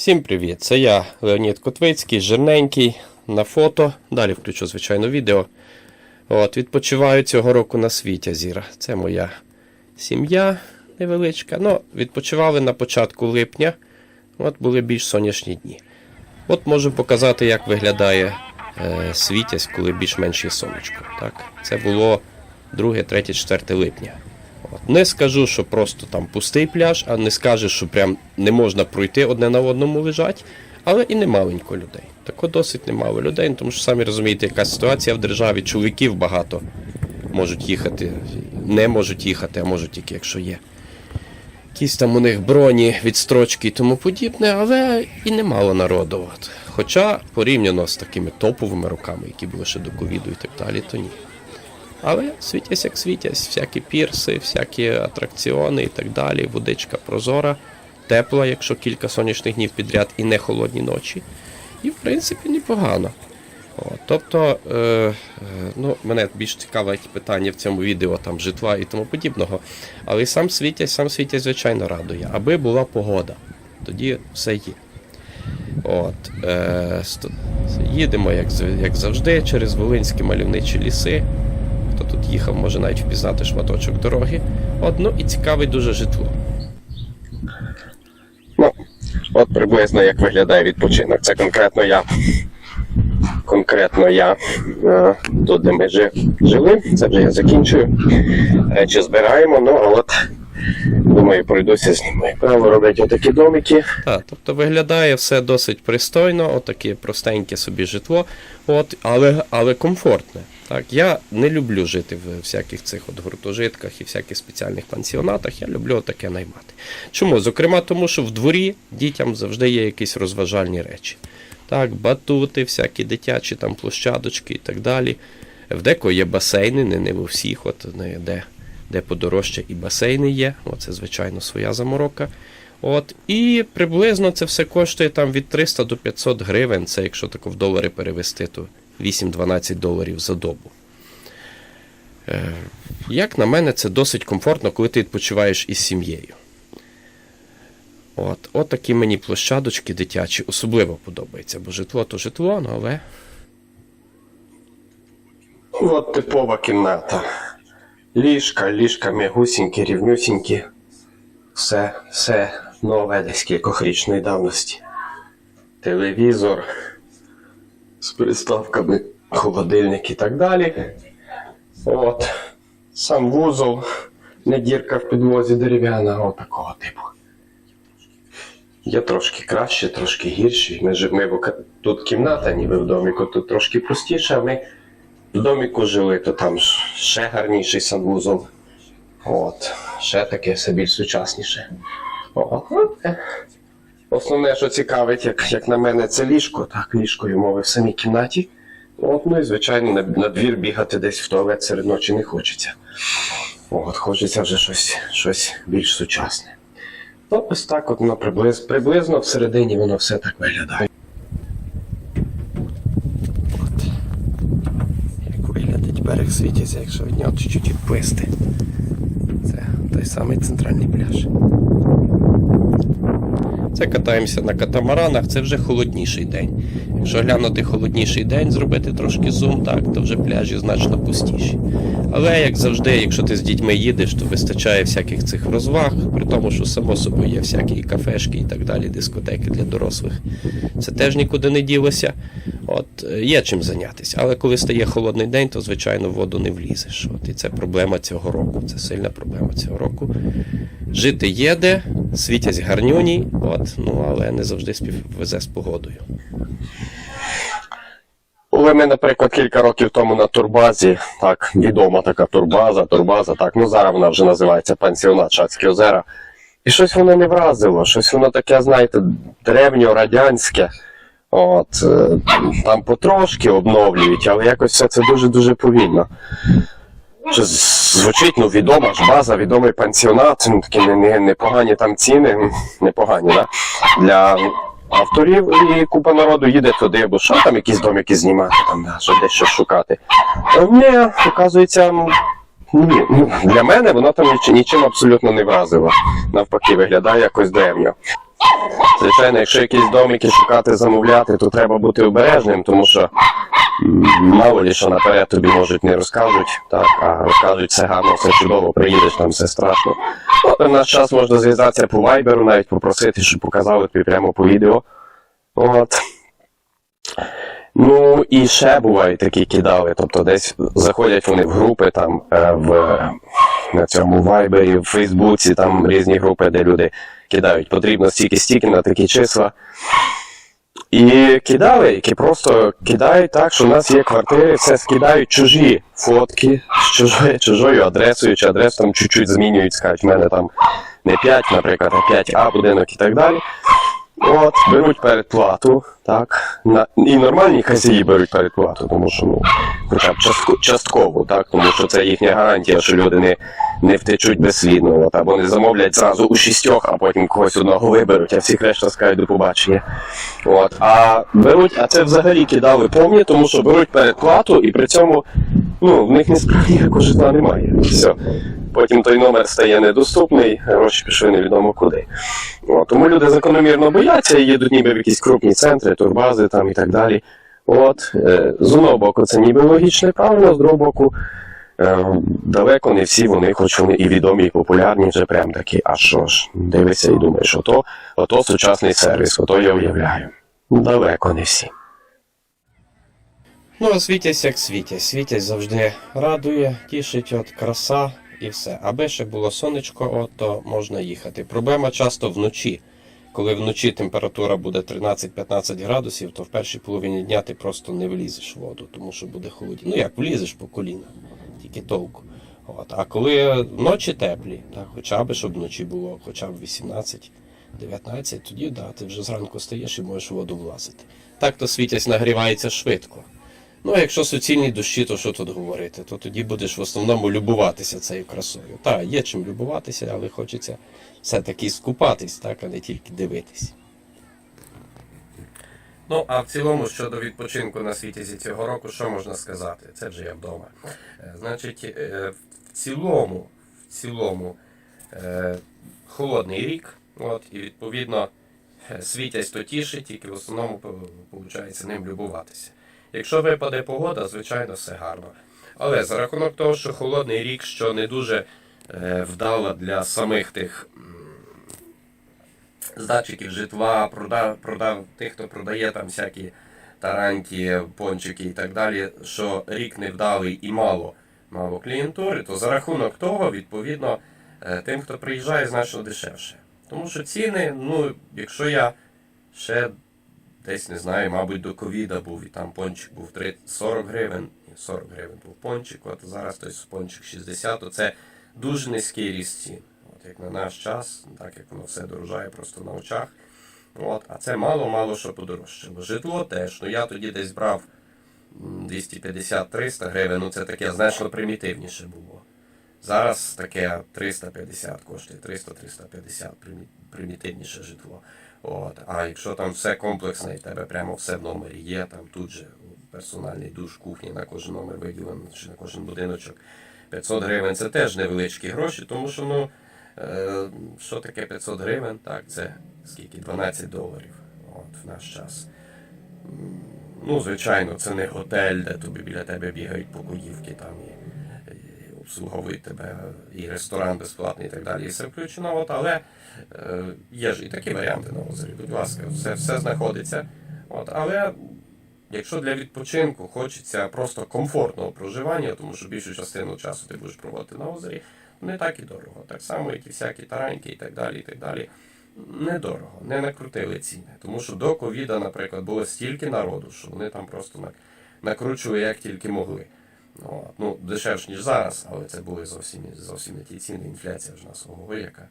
Всім привіт! Це я, Леонід Котвицький, жирненький на фото. Далі включу, звичайно, відео. От, відпочиваю цього року на світі Зіра. Це моя сім'я невеличка. Ну, відпочивали на початку липня. От були більш сонячні дні. От можу показати, як виглядає е, світязь, коли більш-менш є сонечко. Так? Це було 2, 3, 4 липня. От. Не скажу, що просто там пустий пляж, а не скажеш, що прям не можна пройти одне на одному лежать, але і немаленько людей. Тако досить немало людей, тому що самі розумієте, яка ситуація в державі, чоловіків багато можуть їхати, не можуть їхати, а можуть тільки якщо є. Якісь там у них броні, відстрочки і тому подібне, але і немало народу. Хоча порівняно з такими топовими роками, які були ще до ковіду і так далі, то ні. Але світясь як світясь, всякі пірси, всякі атракціони і так далі. Водичка прозора, тепла, якщо кілька сонячних днів підряд і не холодні ночі. І в принципі непогано. О, тобто, е, е, ну, мене більш цікавить питання в цьому відео там житла і тому подібного. Але сам світязь, сам світязь, звичайно, радує. Аби була погода, тоді все є. От, е, їдемо, як, як завжди, через Волинські мальовничі ліси. Хто тут їхав, може навіть впізнати шматочок дороги. От, ну і цікаве дуже житло. Ну, от приблизно як виглядає відпочинок. Це конкретно я. Конкретно я е, тут, де ми жи- жили, це вже я закінчую. Чи збираємо, ну от думаю, пройдуся знімаю. Право роблять отакі домики. Так, тобто виглядає все досить пристойно, отаке простеньке собі житло, от, але, але комфортне. Так, я не люблю жити в всяких цих от гуртожитках і всяких спеціальних пансіонатах. Я люблю таке наймати. Чому? Зокрема, тому що в дворі дітям завжди є якісь розважальні речі. Так, батути, всякі дитячі там площадочки і так далі. В декого є басейни, не, не у всіх, от не, де, де подорожче і басейни є. Оце, звичайно, своя заморока. От, і приблизно це все коштує там від 300 до 500 гривень. Це якщо тако в долари перевести, то 8-12 доларів за добу. Е, як на мене, це досить комфортно, коли ти відпочиваєш із сім'єю. От, от такі мені площадочки дитячі особливо подобаються, бо житло то житло, ну але. От типова кімната. Ліжка, ліжка м'ягусінькі, рівнюсінькі. Все, все нове десь кількохрічної давності. Телевізор з приставками, холодильник і так далі. От. Сам вузол, не дірка в підлозі дерев'яна, от такого типу. Є трошки краще, трошки гірші. Ми, ми тут кімната, ніби в доміку, тут трошки простіше, а ми в доміку жили, то там ще гарніший санвузол. От, ще таке все більш сучасніше. От. Основне, що цікавить, як, як на мене, це ліжко. Так, ліжкою мови в самій кімнаті. От, ну і звичайно, на, на двір бігати десь в туалет серед ночі не хочеться. От, хочеться вже щось, щось більш сучасне. Ось так от воно приблизно, приблизно всередині воно все так виглядає. От. Як виглядить світяться, якщо від нього чуть-чуть відплисти. Це той самий центральний пляж. Це катаємося на катамаранах, це вже холодніший день. Якщо глянути холодніший день, зробити трошки зум, так, то вже пляжі значно пустіші. Але як завжди, якщо ти з дітьми їдеш, то вистачає всяких цих розваг, при тому, що само собою є всякі і кафешки і так далі, дискотеки для дорослих. Це теж нікуди не ділося. От є чим зайнятися. Але коли стає холодний день, то звичайно в воду не влізеш. От і це проблема цього року. Це сильна проблема цього року. Жити є де, світять гарнюні, от, ну але не завжди співвезе з погодою. Були ми, наприклад, кілька років тому на турбазі, так, відома така турбаза, турбаза, так, ну зараз вона вже називається пансіонат Шацькі озера. І щось воно не вразило, щось воно таке, знаєте, древньо-радянське. От, е, там потрошки обновлюють, але якось все це дуже-дуже повільно. Звучить, ну, відома ж база, відомий пансіонат, ну, такі не- не- непогані там ціни, непогані, да? Для авторів і купа народу їде туди, бо що там якісь домики знімати, там, що десь щось шукати. Ні, оказується, ні, ну, для мене воно там нічим абсолютно не вразило. Навпаки, виглядає якось древньо. Звичайно, якщо якісь домики шукати, замовляти, то треба бути обережним, тому що мало лі що наперед тобі можуть не розкажуть, так, а розкажуть все гарно, все чудово, приїдеш, там все страшно. От, в наш час можна зв'язатися по вайберу, навіть попросити, щоб показали тобі прямо по відео. От. Ну і ще бувають такі кидали, тобто десь заходять вони в групи там е, в на цьому вайбері, в Фейсбуці, там різні групи, де люди кидають. Потрібно стільки-стільки на такі числа. І кидали, які просто кидають так, що в нас є квартири, все скидають чужі фотки з чужою, чужою адресою, чи адресу там чуть-чуть змінюють, скажуть, в мене там не 5, наприклад, а 5А будинок і так далі. От, беруть передплату, так. На, і нормальні хазяї беруть передплату, тому що, ну, хоча б частко, частково, так, тому що це їхня гарантія, що люди не, не втечуть безслідно, от, або не замовлять зразу у шістьох, а потім когось одного виберуть, а всіх решта скажуть до побачення. От, а беруть, а це взагалі кидали повні, тому що беруть передплату і при цьому ну, в них насправді ніякого житла немає. Все. Потім той номер стає недоступний, гроші пішли невідомо куди. О, тому люди закономірно бояться і їдуть ніби в якісь крупні центри, турбази там і так далі. От, е, з одного боку, це ніби логічно правильно, з другого боку, далеко не всі вони, хоч вони і відомі, і популярні, вже прям такі, а що ж, дивишся і думаєш, ото, ото сучасний сервіс, ото я уявляю. Далеко не всі. Ну, а світязь як світязь. Світязь завжди радує, тішить, от краса і все. Аби ще було сонечко, от, то можна їхати. Проблема часто вночі. Коли вночі температура буде 13-15 градусів, то в першій половині дня ти просто не влізеш в воду, тому що буде холодно. Ну як влізеш по коліна, тільки толку. От. А коли ночі теплі, так, хоча б щоб вночі було хоча б 18. 19, тоді да, ти вже зранку стаєш і можеш воду влазити. Так то світязь нагрівається швидко. Ну, а якщо суцільні дощі, то що тут говорити? То тоді будеш в основному любуватися цією красою. Так, є чим любуватися, але хочеться все-таки скупатись, так, а не тільки дивитись. Ну, а в цілому, щодо відпочинку на світязі цього року, що можна сказати? Це вже я вдома. Е, Значить, е, в цілому, в цілому, е, холодний рік, от, і відповідно світязь то тішить, тільки в основному виходить ним любуватися. Якщо випаде погода, звичайно, все гарно. Але за рахунок того, що холодний рік, що не дуже вдала для самих тих м, здатчиків житла, прода, прода, тих, хто продає там всякі таранті, пончики і так далі, що рік невдалий і мало, мало клієнтури, то за рахунок того, відповідно, е, тим, хто приїжджає, значно дешевше. Тому що ціни, ну, якщо я ще десь не знаю, мабуть, до ковіда був, і там пончик був 30, 40 гривень, 40 гривень був пончик, от зараз той пончик 60, то це дуже низький ріст цін. Як на наш час, так як воно все дорожає просто на очах. От, а це мало-мало що подорожчало. Житло теж. Ну я тоді десь брав 250-300 гривень, ну це таке значно примітивніше було. Зараз таке 350 коштує, 300-350 примітивніше житло. От. А якщо там все комплексне, і в тебе прямо все в номері є, там тут же персональний душ, кухня на кожен номер виділено, чи на кожен будиночок. 500 гривень це теж невеличкі гроші, тому що ну, що таке 500 гривень? Так, це скільки? 12 доларів от, в наш час. Ну, звичайно, це не готель, де тобі біля тебе бігають покоївки там і, і обслуговують тебе, і ресторан безплатний і так далі. І все включено, от, але е, є ж і такі варіанти на озері, будь ласка, все, все знаходиться. От, але якщо для відпочинку хочеться просто комфортного проживання, тому що більшу частину часу ти будеш проводити на озері, не так і дорого. Так само, як і всякі тараньки і так далі. і так далі. Недорого, не накрутили ціни. Тому що до ковіда, наприклад, було стільки народу, що вони там просто накручували як тільки могли. Ну, от. ну дешевше, ніж зараз, але це були зовсім, зовсім не ті ціни, інфляція ж нас яка.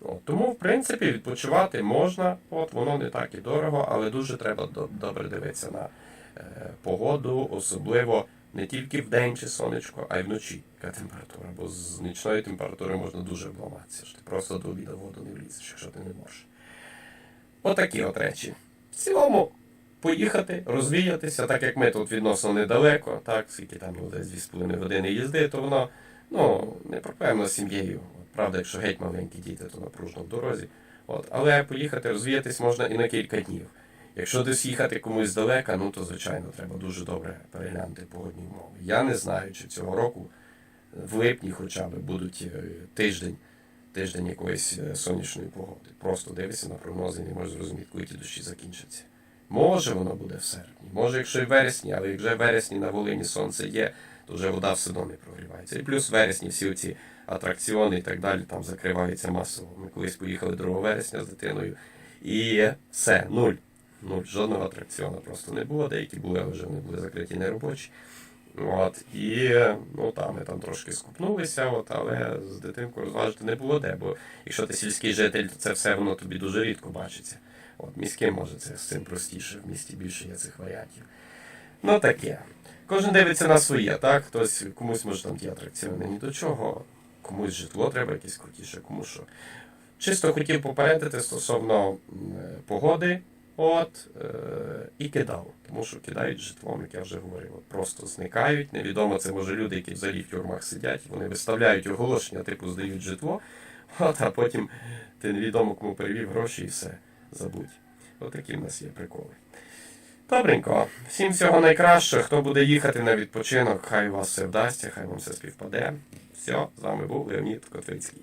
От, тому, в принципі, відпочивати можна, от воно не так і дорого, але дуже треба добре дивитися на е, погоду, особливо не тільки в день чи сонечко, а й вночі, яка температура. Бо з нічної температури можна дуже обламатися. Ти просто до обіду воду не влізеш, якщо ти не можеш. Отакі от речі. В цілому, поїхати, розвіятися, так як ми тут відносно недалеко, так, скільки там десь 2,5 години їзди, то воно ну, не проблемно з сім'єю. Правда, якщо геть маленькі діти, то напружно в дорозі. От, але поїхати розвіятись можна і на кілька днів. Якщо десь їхати комусь здалека, ну то звичайно треба дуже добре переглянути погодні умови. Я не знаю, чи цього року в липні хоча б будуть е, тиждень, тиждень якоїсь е, сонячної погоди. Просто дивишся на прогнози не можеш зрозуміти, коли ті дощі закінчаться. Може воно буде в серпні, може, якщо і в вересні, але якщо в вересні на Волині сонце є, то вже вода все одно прогрівається. І плюс в вересні всі ці атракціони і так далі там закриваються масово. Ми колись поїхали 2 вересня з дитиною, і все, нуль. Нуль, жодного атракціону просто не було. Деякі були, але вже вони були закриті неробочі. От, і ну там ми там трошки скупнулися, от, але з дитинкою розважити не було де, бо якщо ти сільський житель, то це все воно тобі дуже рідко бачиться. От, міським може це з цим простіше, в місті більше є цих варіантів. Ну таке. Кожен дивиться на своє, так? Хтось комусь може там ті атракціони ні до чого, комусь житло треба якесь крутіше, кому що. Чисто хотів попередити стосовно погоди, от, е, і кидав. Тому що кидають житлом, як я вже говорив, от просто зникають. Невідомо, це може люди, які взагалі в тюрмах сидять, вони виставляють оголошення, типу здають житло, от, а потім ти невідомо кому перевів гроші і все, забудь. От такі в нас є приколи. Добренько. Всім всього найкращого. Хто буде їхати на відпочинок, хай у вас все вдасться, хай вам все співпаде. Все, з вами був Леонід Котвицький.